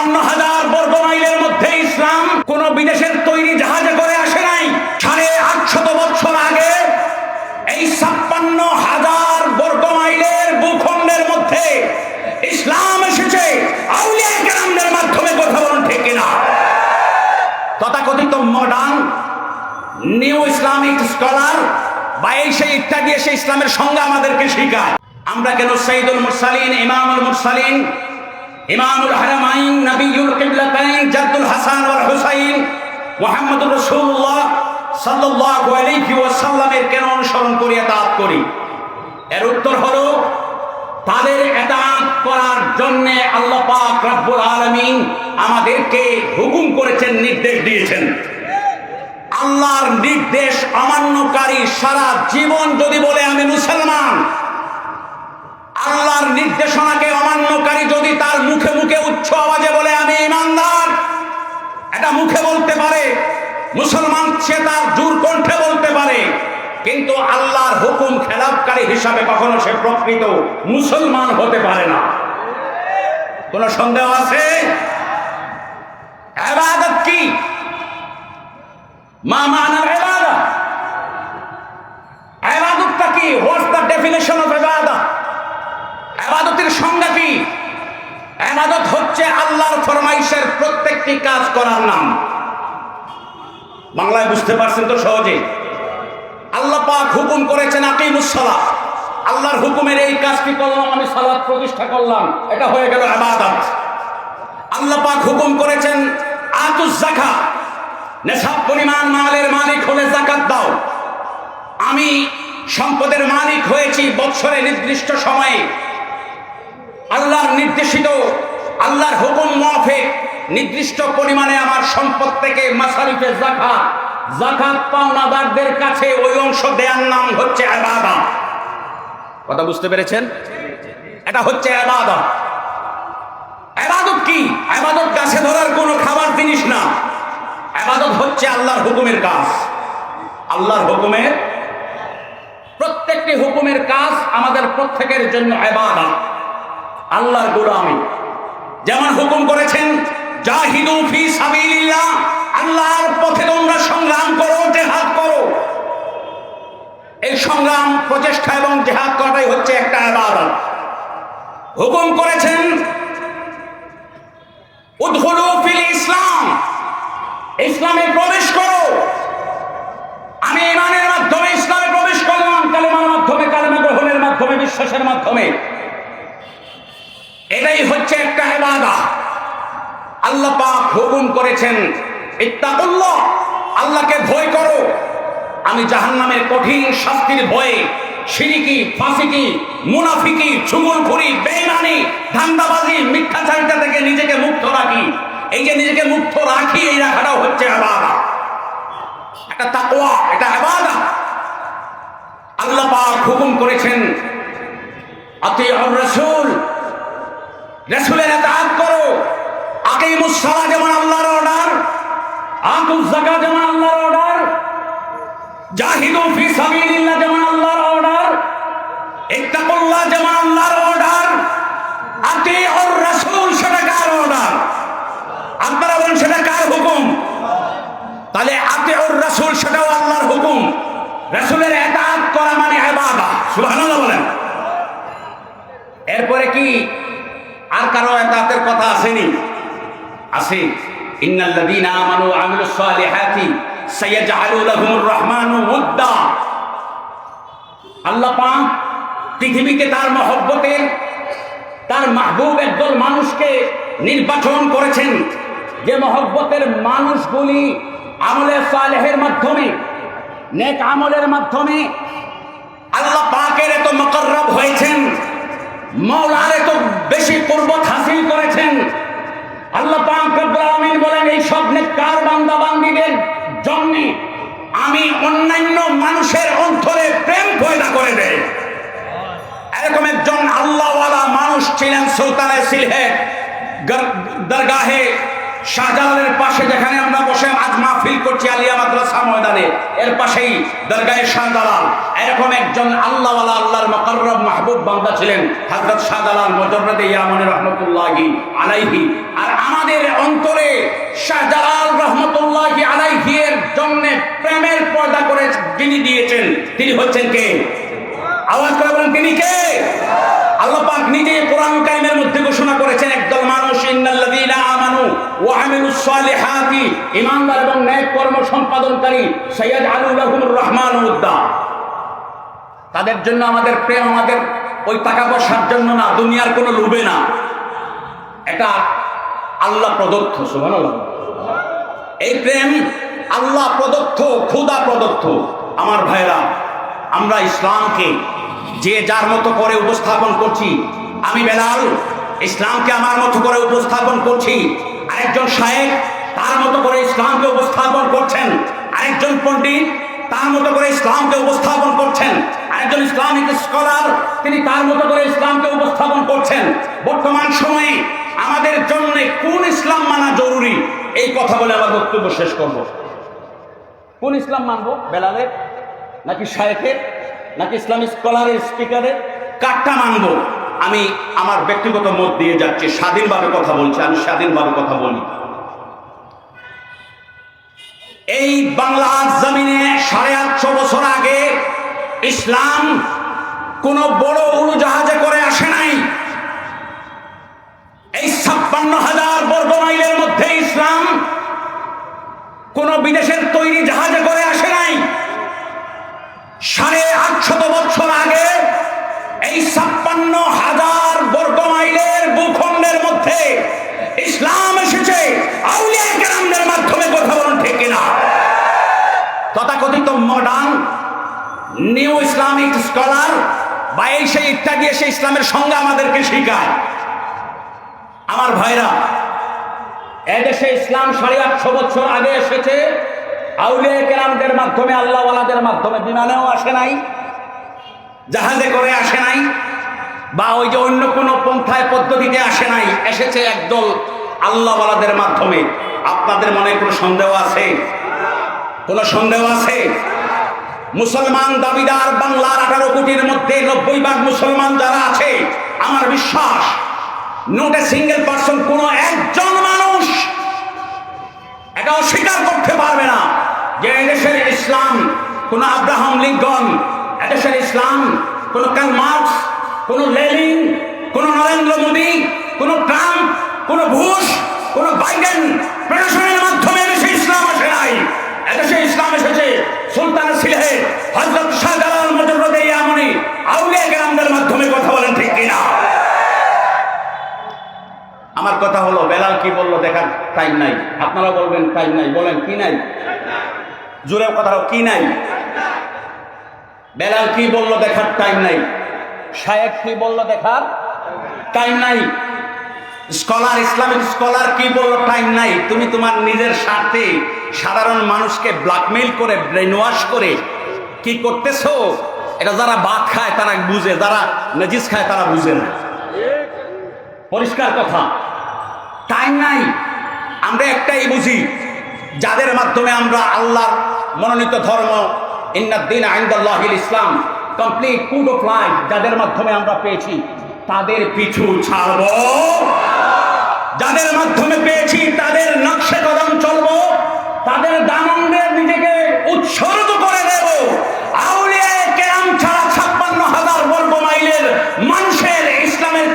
ছাপ্পান্ন হাজার বর্গ মাইলের মধ্যে ইসলাম কোন বিদেশের তৈরি জাহাজে করে আসে নাই। সাড়ে আটশত বছর আগে এই ছাপ্পান্ন হাজার বর্গ মাইলের ভূখণ্ডের মধ্যে ইসলাম এসেছে। আউলিয়া কেরামদের মাধ্যমে কথা বলুন ঠিক কিনা? তথাকথিত মডার্ন নিউ ইসলামিক স্কলার বা এই সেই ইত্যাদি এসে ইসলামের সঙ্গে আমাদেরকে শেখায়। আমরা কেন সঈদুল মুরসালিন, ইমামুল মুরসালিন ইমামুল হারামাইন নবিউল কিবলাতাইন জাদ্দুল হাসান ওয়াল হুসাইন মুহাম্মদুর রাসূলুল্লাহ সাল্লাল্লাহু আলাইহি ওয়াসাল্লামের কেন অনুসরণ করি এতাত করি? এর উত্তর হলো, তাদের এতাত করার জন্য আল্লাহ পাক রব্বুল আলামিন আমাদেরকে হুকুম করেছেন, নির্দেশ দিয়েছেন। আল্লাহর নির্দেশ অমান্যকারী সারা জীবন যদি বলে আমি মুসলমান আল্লাহর নির্দেশনাকে অমান্যকারী যদি তার মুখে মুখে উচ্চ আওয়াজে বলে, আমি ইমানদার। এটা মুখে বলতে পারে, মুসলমান সে তার জোর কণ্ঠে বলতে পারে, কিন্তু আল্লাহর হুকুম খেলাপকারী হিসাবে কখনো সে প্রকৃত মুসলমান হতে পারে না। কোন সন্দেহ আছে? কি? মা মানার এবাদত এবাদতটা কি? হোয়াটস দ্য ডেফিনেশন অফ এবাদত এবাদতের সংজ্ঞা কি? এবাদত হচ্ছে আল্লাহর ফরমাইশের প্রত্যেকটি কাজ করার নাম। বাংলায় বুঝতে পারছেন তো সহজে আল্লাহ পাক হুকুম করেছেন আকিমুসসালা আল্লাহর হুকুমের এই কাজটি করলাম, আমি সালাত প্রতিষ্ঠা করলাম। এটা হয়ে গেল আবাদত আল্লাহ পাক হুকুম করেছেন, আতুস জাকা নেশাব পরিমাণ মালের মালিক হলে জাকাত দাও। আমি সম্পদের মালিক হয়েছি বৎসরে নির্দিষ্ট সময়ে। আল্লাহর নির্দেশিত, আল্লাহর হুকুম মাফিক নির্দিষ্ট পরিমাণে আমার সম্পদ থেকে মাসারিফে জাকাত জাকাত পাওনাদারদের কাছে ওই অংশ দেওয়ার নাম হচ্ছে আবাদা। কথা বুঝতে পেরেছেন? এটা হচ্ছে আবাদা। আবাদত কি? আবাদত গাছে ধরার কোনো খাবার জিনিস না। আবাদত হচ্ছে আল্লাহর হুকুমের কাজ। আল্লাহর হুকুমের প্রত্যেকটি হুকুমের কাজ আমাদের প্রত্যেকের জন্য আবাদত আল্লাহর গোলামি। যেমন হুকুম করেছেন, জাহিদু ফি সাবিলিল্লাহ আল্লাহর পথে তোমরা সংগ্রাম করো, জেহাদ করো। এই সংগ্রাম, প্রচেষ্টা এবং জেহাদ করাটাই হচ্ছে একটা আবাদত। হুকুম করেছেন উদ্ঘুলু ফিল ইসলাম ইসলামে প্রবেশ করো। আমি ইমানের মাধ্যমে ইসলামে প্রবেশ করলাম, কালেমার মাধ্যমে, কালেমা গ্রহণের মাধ্যমে, বিশ্বাসের মাধ্যমে। এটাই হচ্ছে একটা হেবাদা আল্লাহ পাক হুকুম করেছেন, ইত্তাকুল্লাহ, আল্লাহকে ভয় করো। আমি জাহান্নামের কঠিন শাস্তির ভয়ে সিরিকি, ফাসিকি, মুনাফিকি চুগলখুরি বেইমানি, ধান্দাবাজি, মিথ্যাচারিতা থেকে নিজেকে মুক্ত রাখি। এই যে নিজেকে মুক্ত রাখি, এই রাখাটাও হচ্ছে আবাদা একটা তাকোয়া এটা আবাদা আল্লাহ পাক হুকুম করেছেন, আতিউর রাসূল রাসূলের ইতাআত করো আকিমুস সালাহ যেমন আল্লাহর অর্ডার আতুজ যাকাত যেমন আল্লাহর অর্ডার জাহিদু ফি সাবিলিল্লাহ যেমন আল্লাহর অর্ডার, ইত্তাকুল্লাহ যেমন আল্লাহর অর্ডার, আতিউর রাসূল সেটা কার অর্ডার? আপনারা বলেন, সেটা কার হুকুম? তাহলে আতিউর রাসূল সেটাও আল্লাহর হুকুম। রাসূলের ইতাআত করা মানে ইবাদত সুবহানাল্লাহ বলেন। এরপরে কি? আর কারও এতাতের কথা আসেনি। লাহুমুর রহমানু পৃথিবীকে তার মহব্বতের তার মাহবুব একদল মানুষকে নির্বাচন করেছেন। যে মহব্বতের মানুষগুলি আমলে সালেহের মাধ্যমে, নেক আমলের মাধ্যমে আল্লাহ পাকের এত মকরব হয়েছেন মৌলার এত বেশি কুরবত হাসিল করেছেন। আল্লাহ আলামিন বলেন, এই সব নেককার বান্দা বান্দীদের জন্য আমি অন্যান্য মানুষের অন্তরে প্রেম পয়দা করে দেয় এরকম একজন আল্লাহওয়ালা মানুষ ছিলেন সুলতানে সিলহে দরগাহে শাহজালালের পাশে যেখানে আমরা বসে আজ মাহফিল করছি আলিয়া মাদ্রাসা ময়দানে, এর পাশেই দরগাহে শাহজালাল। এরকম একজন আল্লাহওয়ালা, আল্লাহর মকরব মাহবুব বান্দা ছিলেন, হযরত শাহজালাল মজররদে ইয়ামনি রহমতুল্লাহি আলাইহি। আর আমাদের অন্তরে শাহজালাল রহমতুল্লাহ আলাইহির জন্য প্রেমের পর্দা করে যিনি দিয়েছেন। তিনি হচ্ছেন কে? আওয়াজ করে বলেন, তিনি কে? আল্লাহ পাক নিজে কোরআন কারিমের মধ্যে ঘোষণা করেছেন, একদল মানুষ, ইন্নাল্লাযীনা আমানু ওয়া আমিলুস সালিহাতি ঈমানদার এবং ন্যায় কর্ম সম্পাদনকারী সাইয়্যিদ লাহুমুর রহমান উদ্দা তাদের জন্য আমাদের প্রেম, আমাদের ওই টাকা পয়সার জন্য না, দুনিয়ার কোনো লোভে না। এটা আল্লাহ প্রদত্ত, সুবহানাল্লাহ। এই প্রেম আল্লাহ প্রদত্ত খুদা প্রদত্ত। আমার ভাইরা আমরা ইসলামকে যে যার মতো করে উপস্থাপন করছি। আমি বেলাল, ইসলামকে আমার মতো করে উপস্থাপন করছি। আরেকজন সাহেব তার মতো করে ইসলামকে উপস্থাপন করছেন। আরেকজন পণ্ডিত, তার মতো করে ইসলামকে উপস্থাপন করছেন। আরেকজন ইসলামিক স্কলার, তিনি তার মতো করে ইসলামকে উপস্থাপন করছেন। বর্তমান সময়ে আমাদের জন্য কোন ইসলাম মানা জরুরি? এই কথা বলে আমার বক্তব্য শেষ করব। কোন ইসলাম মানবো, বেলালের নাকি শায়েখের? নাকি ইসলামিক স্কলারের স্পিকারের? কারটা মানবো। আমি আমার ব্যক্তিগত মত দিয়ে যাচ্ছি, স্বাধীনভাবে কথা বলছি, আমি স্বাধীনভাবে কথা বলি। এই বাংলার জমিনে সাড়ে আটশো বছর আগে ইসলাম কোন বড় উড়োজাহাজে করে আসে নাই। এই ছাপ্পান্ন হাজার বর্গ মাইলের মধ্যে ইসলাম কোন বিদেশের তৈরি জাহাজে করে আসে নাই সাড়ে আটশত বছর আগে এই ছাপ্পান্ন হাজার বর্গ মাইলের ভূখণ্ডের মধ্যে ইসলাম এসেছে। আউলিয়া মাধ্যমে কথা বলুন ঠিক কিনা? তথাকথিত মডার্ন নিউ ইসলামিক স্কলার বা এই সেই ইত্যাদি এসে ইসলামের সঙ্গে আমাদেরকে শেখায়। আমার ভাইরা, এদেশে ইসলাম সাড়ে আটশো বছর আগে এসেছে। আউলিয়া কেরামদের মাধ্যমে, আল্লাহওয়ালাদের মাধ্যমে, বিমানেও আসে নাই, জাহাজে করে আসে নাই। বা ওই যে অন্য কোনো পন্থায়, পদ্ধতিতে আসে নাই, এসেছে একদল আল্লাহওয়ালাদের মাধ্যমে। আপনাদের মনে কোনো সন্দেহ আছে? কোনো সন্দেহ আছে? মুসলমান দাবিদার বাংলার আঠারো কোটির মধ্যে নব্বই ভাগ মুসলমান যারা আছে, আমার বিশ্বাস নট এ সিঙ্গেল পার্সন কোনো একজন মানুষ এটা অস্বীকার করতে পারবে না যে এদেশের ইসলাম, কোন আব্রাহাম লিঙ্কন, এদেশের ইসলাম, কোন কার্ল মার্কস কোন লেলিন কোন নরেন্দ্র মোদী, কোন ট্রাম্প, কোন ঘুষ কোন বাইডেন প্রশাসনের মাধ্যমে এদেশে ইসলাম আসে নাই। এদেশে ইসলাম এসেছে সুলতান সিলেহে হজরত শাহজালাল মজরদে ইয়ামনি, আউলিয়া গ্রামদের মাধ্যমে কথা বলেন ঠিক কিনা? আমার কথা হলো, বেলাল কি বলল দেখার টাইম নাই। আপনারা বলবেন টাইম নাই। বলেন, কি নাই? জোরে কথা কি নাই? বেলাল কি বলল দেখার টাইম নাই? শায়েক কি বলল দেখার? টাইম নাই। স্কলার ইসলামিক স্কলার কি বলল? টাইম নাই। তুমি তোমার নিজের স্বার্থে সাধারণ মানুষকে ব্ল্যাকমেইল করে ব্রেন ওয়াশ করে কি করতেছো? এটা যারা বাদ খায় তারা বুঝে। যারা নজিস খায় তারা বুঝে না। পরিষ্কার কথা। টাইম নাই। আমরা একটাই বুঝি যাদের মাধ্যমে আমরা আল্লাহর মনোনীত ধর্ম ইন্নাদ্দিন আইন্দাল্লাহিল ইসলাম কমপ্লিট কুড অফ লাইফ যাদের মাধ্যমে আমরা পেয়েছি, তাদের পিছু ছাড়ব। যাদের মাধ্যমে পেয়েছি, তাদের নকশে কদম চলবো। তাদের দানন্দের নিজেকে উৎসর্গ করে দেব। আউলিয়া ছাড়া মানুষের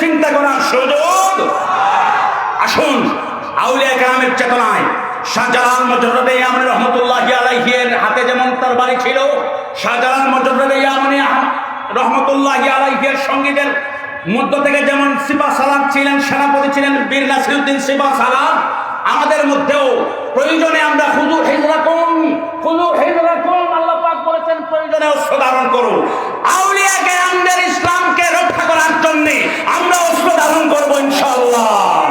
চিন্তা সুযোগ। আসুন আউলিয়া কেরামের চেতনায় শাহজালাল মজরদে ইয়ামনি রহমতুল্লাহ আলাইহির হাতে যেমন তার বাড়ি ছিল শাহজালাল মজরদে ইয়ামনি সঙ্গীদের মধ্য থেকে যেমন সালাম ছিলেন, সেনাপতি ছিলেন, বীর নাসিরুদ্দিন সালাম, আমাদের মধ্যেও প্রয়োজনে আমরা হুজুর হিজরাকুম হুজুর হিজরাকুম আল্লাহ পাক বলেছেন, প্রয়োজনে অস্ত্র ধারণ করো আউলিয়াকে আমাদের ইসলামকে রক্ষা করার জন্য আমরা অস্ত্র ধারণ করব ইনশাআল্লাহ।